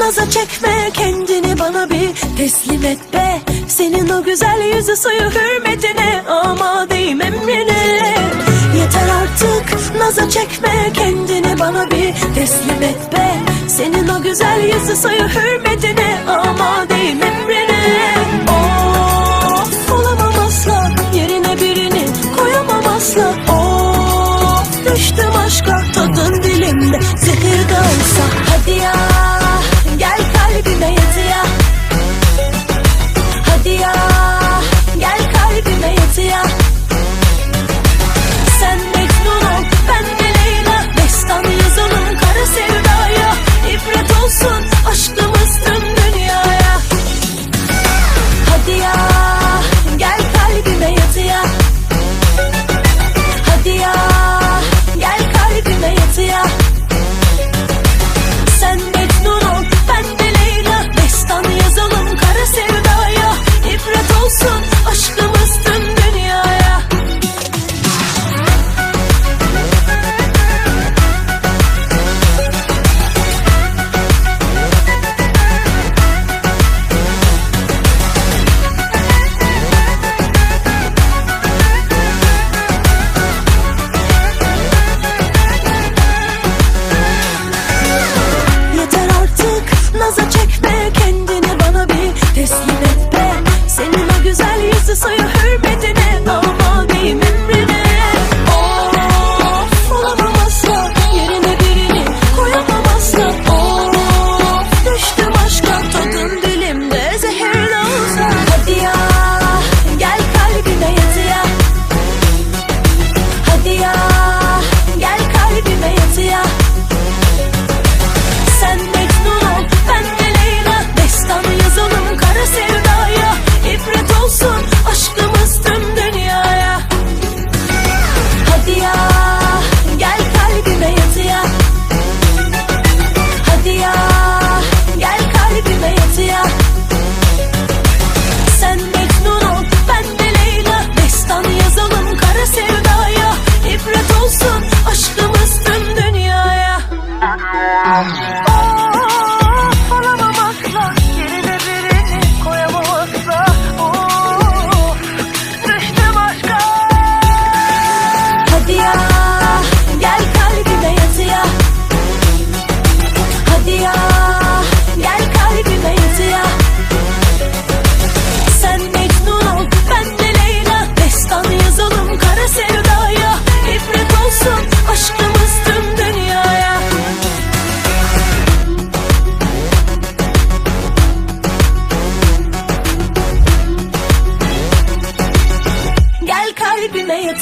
Naza çekme kendini bana bir teslim et be Senin o güzel yüzü suyu hürmetine ama değim emrine Yeter artık naza çekme kendini bana bir teslim et be Senin o güzel yüzü suyu hürmetine ama değim emrine Of oh, olamam asla yerine birini koyamam asla. Of düştüm aşka tadın dilimde zehir de olsa hadi ya. Wow. baby 没有